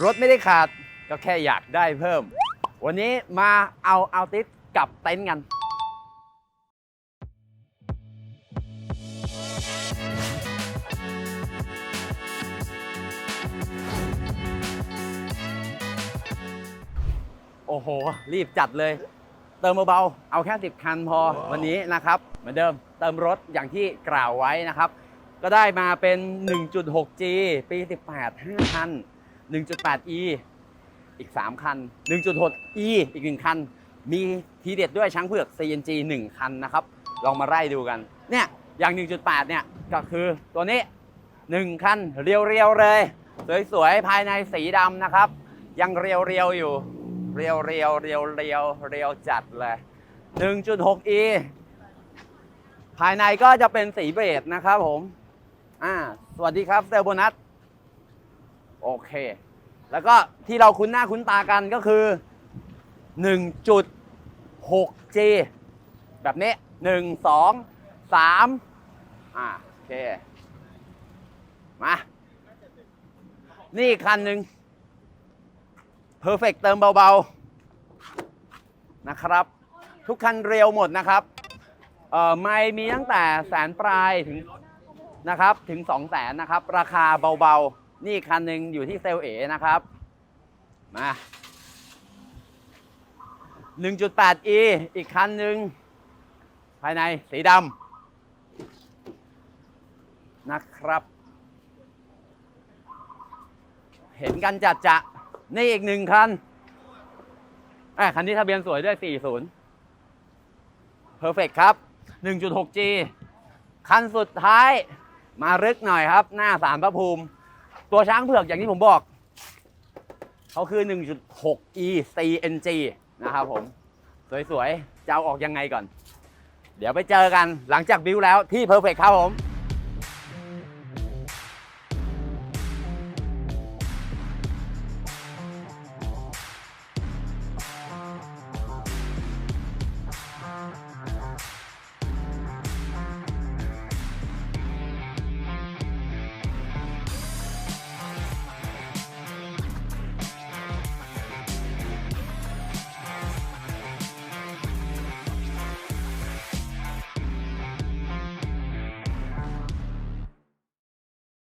รถไม่ได้ขาดก็แค่อยากได้เพิ่ม วันนี้มาเอาเอาติสกลับเต็นท์กัน โอ้โห รีบจัดเลย เติมเบาๆเอาแค่ 10 คันพอวันนี้นะครับ เหมือนเดิมเติมรถอย่างที่กล่าวไว้นะครับ ก็ได้มาเป็น 1.6G ปี 18 5คัน 1.8E อีก 3 คัน 1.6E อีก 1 คัน มีทีเด็ดด้วยช้างเผือก CNG 1 คันนะครับ ลองมาไล่ดูกัน เนี่ย อย่าง 1.8 เนี่ย ก็คือตัวนี้ 1 คัน เรียวๆเลย สวยๆ ภายในสีดำนะครับ ยังเรียวๆอยู่ เรียวๆเรียวเรียวเรียวเรียวจัดเลย 1.6E ภายในก็จะเป็นสีเบจนะครับผม อ่า สวัสดีครับเซลลโบนัส โอเค แล้วก็ที่เราคุ้นหน้าคุ้นตากันก็คือ 1.6G แบบนี้ 1 2 3อ่าโอเค มา นี่คันหนึ่ง Perfect เติมเบาๆ นะครับ ทุกคันเร็วหมดนะครับเอ่อไม่มีตั้งแต่แสนปลายถึงนะครับถึง2 0 0แสนนะครับ ราคาเบาๆ นี่คันหนึ่งอยู่ที่เซลเอนะครับ มา 1.8e อีกคันหนึ่งภายในสีดำนะครับ เห็นกันจัดจะนี่อีกหนึ่งคันเอ้คันนี้ทะเบียนสวยด้วย 40 Perfect ครับ 1.6G คันสุดท้ายมารึกหน่อยครับ หน้าสารพระภูมิ ตัวช้างเผือกอย่างที่ผมบอก เขาคือ 1.6E CNG นะครับผม สวยๆ จะเอาออกยังไงก่อน เดี๋ยวไปเจอกันหลังจากบิวแล้วที่ Perfect ครับผม